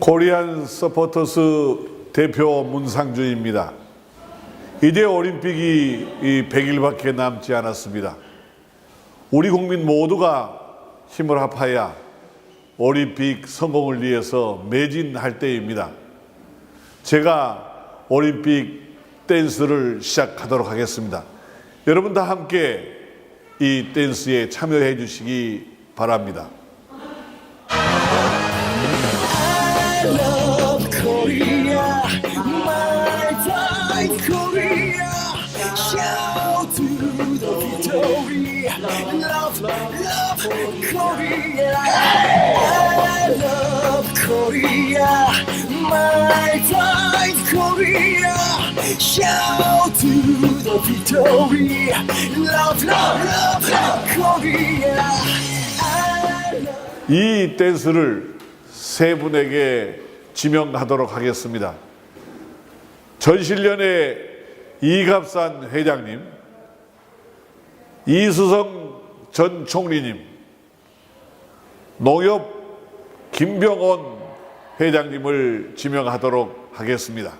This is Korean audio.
코리안 서포터스 대표 문상주입니다. 이제 올림픽이 이 100일밖에 남지 않았습니다. 우리 국민 모두가 힘을 합하여 올림픽 성공을 위해서 매진할 때입니다. 제가 올림픽 댄스를 시작하도록 하겠습니다. 여러분 다 함께 이 댄스에 참여해 주시기 바랍니다. Pride Korea. Shout to the victory, love, love Korea. I love Korea, my pride Korea. Shout to the victory, love, love, love Korea. Love 이 댄스를 세 분에게 지명하도록 하겠습니다. 전실련의 이갑산 회장님, 이수성 전 총리님, 농협 김병원 회장님을 지명하도록 하겠습니다.